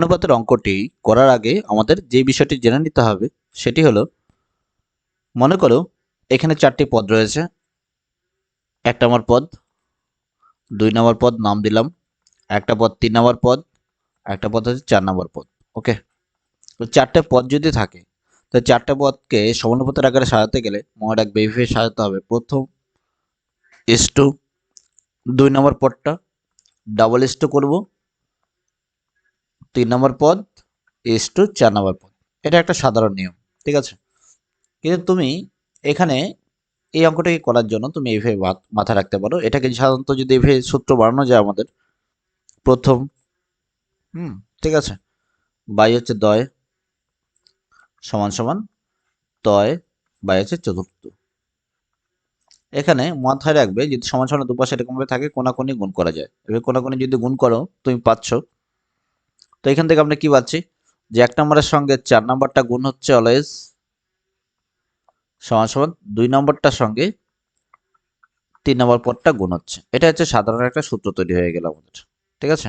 অনুপাতের অঙ্কটি করার আগে আমাদের যে বিষয়টি জেনে নিতে হবে, সেটি হলো, মনে করো এখানে চারটি পদ রয়েছে। এক নম্বর পদ, দুই নম্বর পদ নাম দিলাম, একটা পদ তিন নম্বর পদ, একটা পদ হচ্ছে চার নম্বর পদ, ওকে? তো চারটে পদ যদি থাকে, তো চারটে পদকে সমানুপাতের আকারে সাজাতে গেলে মনে রাখবে এইভাবে সাজাতে হবে। প্রথম এস টু দুই নম্বর পদটা ডাবল এস টু করব তিন নম্বর পদ এস টু চার নম্বর পদ। এটা একটা সাধারণ নিয়ম, ঠিক আছে? কিন্তু তুমি এখানে এই অঙ্কটাকে করার জন্য তুমি এইভাবে মাথ- রাখতে পারো। এটাকে সাধারণত যদি এইভাবে সূত্র বাড়ানো যায় আমাদের, প্রথম, হুম, ঠিক আছে? বাই হচ্ছে দয় সমান সমান তয়, বাই হচ্ছে চতুর্থ। এখানে মাথায় রাখবে যদি সমান সমান দুপাশে এরকমভাবে থাকে, কোনাকুনি গুণ করা যায়। এবার কোনাকুনি যদি গুণ করো, তুমি পাচ্ছ তো এখান থেকে আমরা কি পাচ্ছি? যে এক নম্বরের সঙ্গে চার নম্বরটা গুণ হচ্ছে অলওয়েজ সমান সমান দুই নম্বরটার সঙ্গে তিন নম্বর পদটা গুণ হচ্ছে। এটা হচ্ছে সাধারণ একটা সূত্র তৈরি হয়ে গেল আমাদের, ঠিক আছে?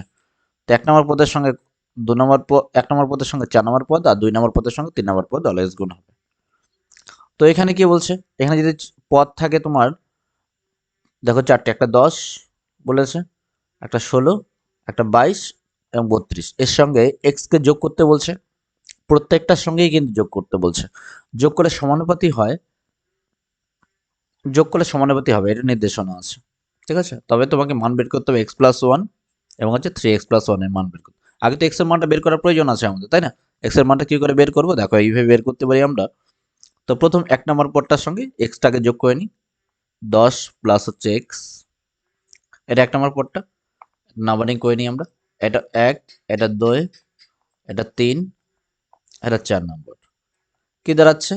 তো এক নম্বর পদের সঙ্গে দু নম্বর পদ এক নম্বর পদের সঙ্গে চার নম্বর পদ আর দুই নম্বর পদের সঙ্গে তিন নম্বর পদ অলওয়েজ গুণ হবে। তো এখানে কি বলছে? এখানে যদি পদ থাকে তোমার, দেখো চারটে, একটা দশ বলেছে, একটা ষোলো, একটা বাইশ এবং বত্রিশ। এর সঙ্গে এক্সকে যোগ করতে বলছে। প্রত্যেকটার সঙ্গেই কিন্তু যোগ করতে বলছে। যোগ করে সমানুপাতি হয়। যোগ করলে সমানুপাতি হবে, এটা নির্দেশনা আছে। ঠিক আছে? তবে তোমাকে মান বের করতে হবে এক্স প্লাস ওয়ান এবং হচ্ছে থ্রি এক্স প্লাস ওয়ানের মান বের করতে। আগে তো এক্সের মানটা বের করার প্রয়োজন আছে আমাদের, তাই না? এক্সের মানটা কী করে বের করব? দেখো, এইভাবে বের করতে পারি আমরা। তো প্রথম এক নম্বর পদটার সঙ্গে এক্সটাকে যোগ করে নিই। দশ প্লাস হচ্ছে এক্স এটা এক নম্বর পদটা। নাম্বারিং করে নিই আমরা। এটা এক, এটা দুই, এটা তিন, এটা চার নম্বর। কি দাঁড়াচ্ছে?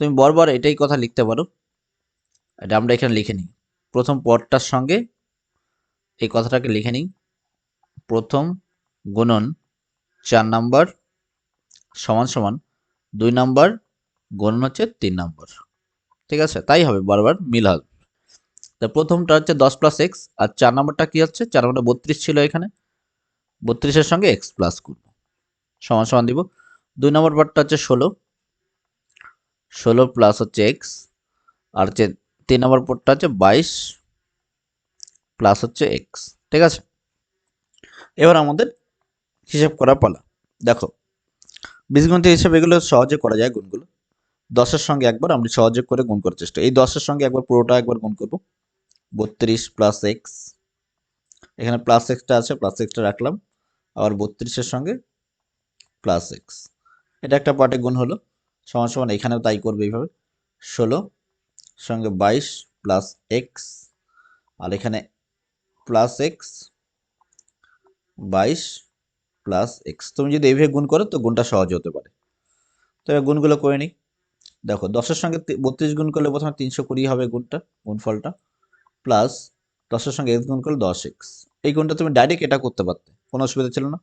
তুমি বরবার এটাই কথা লিখতে পারো। এটা আমরা এখানে লিখে নিই। প্রথম পদটার সঙ্গে এই কথাটাকে লিখে নিই। প্রথম গুণন চার নাম্বার সমান সমান দুই নাম্বার, গুণন হচ্ছে তিন নাম্বার। ঠিক আছে? তাই হবে, বারবার মিল হবে। তা প্রথমটা হচ্ছে দশ প্লাস এক্স আর চার নাম্বারটা কি হচ্ছে? চার নাম্বারটা বত্রিশ ছিল এখানে। বত্রিশের সঙ্গে এক্স প্লাস করব। সমান সমান দিব। দুই নম্বর পার্টটা হচ্ছে ষোলো। ষোলো প্লাস হচ্ছে এক্স আর হচ্ছে তিন নম্বর পদটা হচ্ছে বাইশ প্লাস হচ্ছে এক্স ঠিক আছে? এবার আমাদের হিসাব করা পালা। দেখো, বীজগণিত হিসাবে এগুলো সহজে করা যায় গুণগুলো। দশের সঙ্গে একবার আমরা সহজে করে গুণ করার চেষ্টা। এই দশের সঙ্গে একবার পুরোটা একবার গুণ করব। বত্রিশ প্লাস এক্স এখানে প্লাস এক্সটা আছে প্লাস এক্সটা রাখলাম। আবার বত্রিশের সঙ্গে প্লাস এক্স এটা একটা পার্টে গুণ হলো। সমান সমান এখানেও তাই করবে এইভাবে। ষোলো, সঙ্গে বাইশ প্লাস এক্স আর এখানে প্লাস এক্স বাইশ প্লাস এক্স তুমি যদি এইভাবে গুণ করো তো গুণটা সহজ হতে পারে। তো এবার গুণগুলো করে নিই। দেখো, দশের সঙ্গে বত্রিশ গুণ করলে প্রথমে তিনশো কুড়ি হবে গুণটা, গুণফলটা। প্লাস দশের সঙ্গে এক্স গুণ করলে দশ এক্স এই গুণটা তুমি ডাইরেক্ট এটা করতে পারতে, কোনো অসুবিধা ছিল না।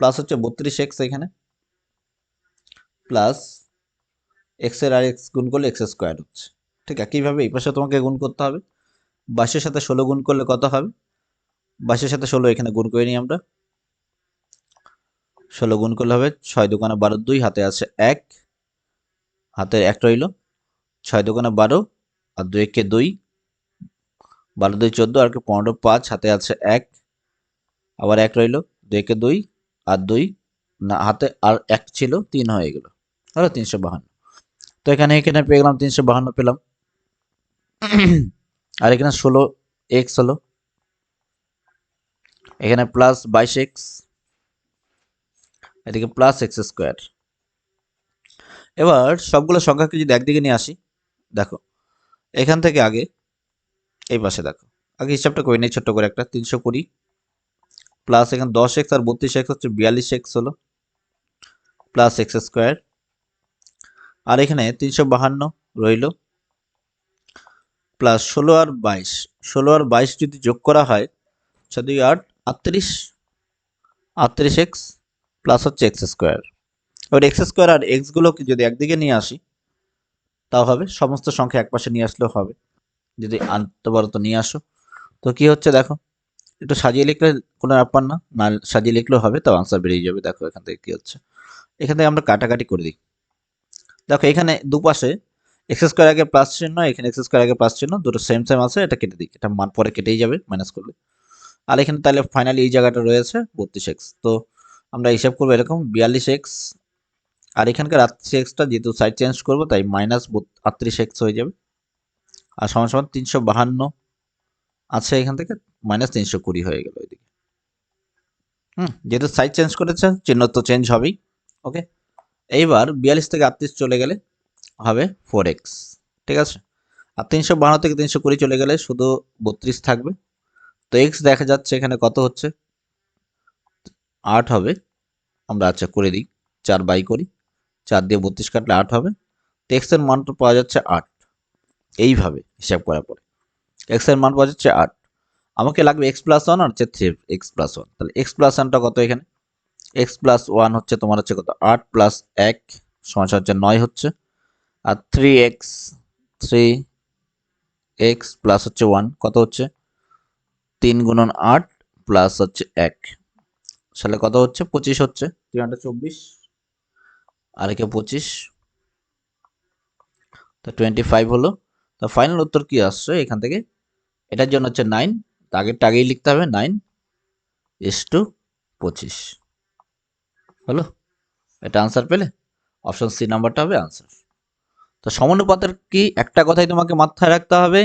প্লাস হচ্ছে বত্রিশ এক্স এখানে প্লাস এক্সের আর এক্স গুণ করলে এক্স স্কোয়ার হচ্ছে। ঠিক একইভাবে এই পাশে তোমাকে গুণ করতে হবে। বাইশের সাথে ষোলো গুণ করলে কত হবে? বাইশের সাথে ষোলো এখানে গুণ করে নিই আমরা। ষোলো গুণ করলে হবে ছয় দোকানে বারো, দুই হাতে আছে এক হাতে এক রইল। ছয় দোকানে বারো আর দুই একে দুই বারো দুই চোদ্দ, আর কি পনেরো পাঁচ হাতে আছে এক। আবার এক রইল দুই একে দুই, আর দুই, না, হাতে আর এক ছিল, তিন হয়ে গেল। তাহলে তিনশো বাহান্ন। তো এখানে এখানে পেয়ে গেলাম তিনশো বাহান্ন, পেলাম। আর এখানে ষোলো এক্স হলো। এখানে প্লাস বাইশ এক্স। এদিকে প্লাস এক্স স্কোয়ার। এবার সবগুলো সংখ্যাকে যদি একদিকে নিয়ে আসি, দেখো, এখান থেকে আগে এই পাশে দেখো। আগে হিসাবটা করে নিই, ছোট্ট করে একটা, তিনশো কুড়ি। প্লাস এখানে দশ এক্স আর বত্রিশ এক্স হচ্ছে বিয়াল্লিশ এক্স হলো। প্লাস এক্স স্কোয়ার আর এখানে তিনশো বাহান্ন রইল। প্লাস ষোলো আর বাইশ। ষোলো আর বাইশ যদি যোগ করা হয় ছয় দুই আট, আটত্রিশ আটত্রিশ এক্স প্লাস হচ্ছে এক্স স্কোয়ার এবার এক্স স্কোয়ার আর এক্সগুলোকে যদি একদিকে নিয়ে আসি, তাও হবে। সমস্ত সংখ্যা একপাশে নিয়ে আসলেও হবে। যদি আনতে পারো তো নিয়ে আসো। তো কি হচ্ছে দেখো, একটু সাজিয়ে লিখলে কোনো ব্যাপার না না সাজিয়ে লিখলেও হবে তো আনসার বেরিয়ে যাবে। দেখো এখান থেকে কি হচ্ছে। এখান থেকে আমরা কাটাকাটি করে দিই। দেখো এখানে দুপাশে এক্স স্কোয়ার আগে প্লাস চিহ্ন, এখানে এক্স স্কোয়ার আগে প্লাস চিহ্ন, দুটো সেম সেম আছে, এটা কেটে দিই। এটা মান পরে কেটেই যাবে মাইনাস করলে। আর এখানে তাহলে ফাইনালি এই জায়গাটা রয়েছে বত্রিশ এক্স তো আমরা হিসাব করব এরকম বিয়াল্লিশ এক্স আর এখানকার আটত্রিশ এক্সটা যেহেতু সাইড চেঞ্জ করব, তাই মাইনাস আটত্রিশ এক্স হয়ে যাবে। আর সমান সমান তিনশো বাহান্ন আছে এখান থেকে মাইনাস তিনশো কুড়ি হয়ে গেল ওইদিকে। হুম, যেহেতু সাইজ চেঞ্জ করেছে, চিহ্ন তো চেঞ্জ হবেই ওকে এইবার বিয়াল্লিশ থেকে আটত্রিশ চলে গেলে হবে ফোর এক্স ঠিক আছে? আর তিনশো বাহান্ন থেকে তিনশো কুড়ি চলে গেলে শুধু বত্রিশ থাকবে। তো এক্স দেখা যাচ্ছে এখানে কত হচ্ছে? আট হবে। আমরা আচ্ছা করে দিই, চার বাই করি, চার দিয়ে বত্রিশ কাটলে আট হবে। তো এক্সের মানটা পাওয়া যাচ্ছে আট। এইভাবে হিসাব করার পরে। এক্সের মান পাওয়া যাচ্ছে আট। আমাকে লাগবে এক্স প্লাস ওয়ান আর হচ্ছে থ্রি এক্স প্লাস ওয়ান তাহলে এক্স প্লাস ওয়ানটা কত এখানে? এক্স প্লাস ওয়ান হচ্ছে তোমার হচ্ছে কত? আট প্লাস এক সমস্যা হচ্ছে নয় হচ্ছে। আর three x three x plus হচ্ছে ওয়ান কত হচ্ছে? তিন গুণন আট প্লাস হচ্ছে এক। তাহলে কত হচ্ছে? পঁচিশ হচ্ছে। তিন আটটা চব্বিশ। আর একে পঁচিশ। তো টোয়েন্টি ফাইভ হলো। তো ফাইনাল উত্তর কি আসছে? এখান থেকে। এটার জন্য হচ্ছে নাইন আগেরটা আগেই লিখতে হবে নাইন ইস টু পঁচিশ। হলো? এটা আনসার পেলে? অপশন সি নাম্বারটা হবে আনসার তো সমানুপাতের কি? একটা কথাই তোমাকে মাথায় রাখতে হবে।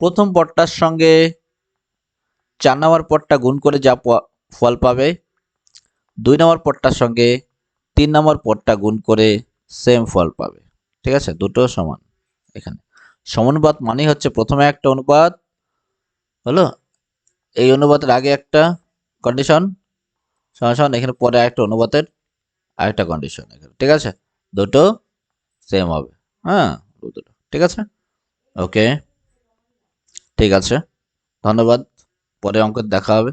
প্রথম পদটার সঙ্গে চার নম্বর পদটা গুণ করে যা ফল পাবে, দুই নম্বর পদটার সঙ্গে তিন নম্বর পদটা গুণ করে সেম ফল পাবে। ঠিক আছে? দুটো সমান এখানে। সমানুপাত মানেই হচ্ছে প্রথমে একটা অনুপাত, হলো? এই অনুপাতের আগে একটা কন্ডিশন সমান এখানে পরে একটা অনুপাতের আরেকটা কন্ডিশন এখানে, ঠিক আছে? দুটো সেম হবে হ্যাঁ? দুটো ঠিক আছে? ওকে ঠিক আছে, ধন্যবাদ পরে অঙ্ক দেখা হবে।